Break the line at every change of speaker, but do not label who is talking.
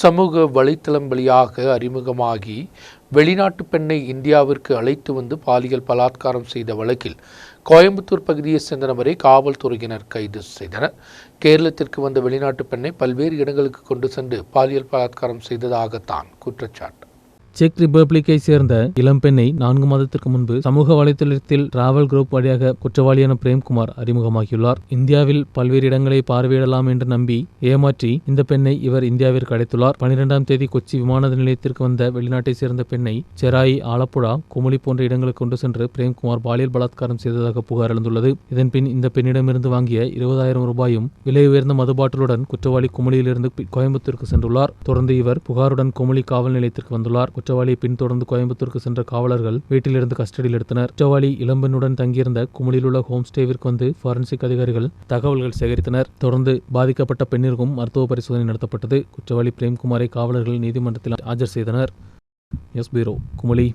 சமூக வலைத்தளம் வழியாக அறிமுகமாகி வெளிநாட்டு பெண்ணை இந்தியாவிற்கு அழைத்து வந்து பாலியல் பலாத்காரம் செய்த வழக்கில் கோயம்புத்தூர் பகுதியைச் சேர்ந்த நபரை காவல்துறையினர் கைது செய்தனர். கேரளத்திற்கு வந்த வெளிநாட்டு பெண்ணை பல்வேறு இடங்களுக்கு கொண்டு சென்று பாலியல் பலாத்காரம் செய்ததாகத்தான் குற்றச்சாட்டு.
செக் ரிபப்ளிக்கை சேர்ந்த இளம்பெண்ணை நான்கு மாதத்திற்கு முன்பு சமூக வலைதளத்தில் டிராவல் குரூப் வழியாக குற்றவாளியான பிரேம்குமார் அறிமுகமாகியுள்ளார். இந்தியாவில் பல்வேறு இடங்களை பார்வையிடலாம் என்று நம்பி ஏமாற்றி இந்த பெண்ணை இவர் இந்தியாவிற்கு அழைத்துள்ளார். பனிரெண்டாம் தேதி கொச்சி விமான நிலையத்திற்கு வந்த வெளிநாட்டை சேர்ந்த பெண்ணை செராயி ஆலப்புழா குமுளி போன்ற இடங்களுக்கு கொண்டு சென்று பிரேம்குமார் பாலியல் பலாத்காரம் செய்ததாக புகார் எழுந்துள்ளது. இதன்பின் இந்த பெண்ணிடமிருந்து வாங்கிய இருபதாயிரம் ரூபாயும் விலை உயர்ந்த மதுபாட்டிலுடன் குற்றவாளி குமுளியிலிருந்து கோயம்புத்தூருக்கு சென்றுள்ளார். தொடர்ந்து இவர் புகாருடன் குமுளி காவல் நிலையத்திற்கு வந்துள்ளார். குற்றவாளியை பின்தொடர்ந்து கோயம்புத்தூருக்கு சென்ற காவலர்கள் வீட்டிலிருந்து கஸ்டடியில் எடுத்தனர். குற்றவாளி இளம்பெண்ணுடன் தங்கியிருந்த குமுளில் உள்ள ஹோம் ஸ்டேவிற்கு வந்து ஃபாரன்சிக் அதிகாரிகள் தகவல்கள் சேகரித்தனர். தொடர்ந்து பாதிக்கப்பட்ட பெண்ணிற்கும் மருத்துவ பரிசோதனை நடத்தப்பட்டது. குற்றவாளி பிரேம்குமாரை காவலர்கள் நீதிமன்றத்தில் ஆஜர் செய்தனர். எஸ் பீரோ குமுளி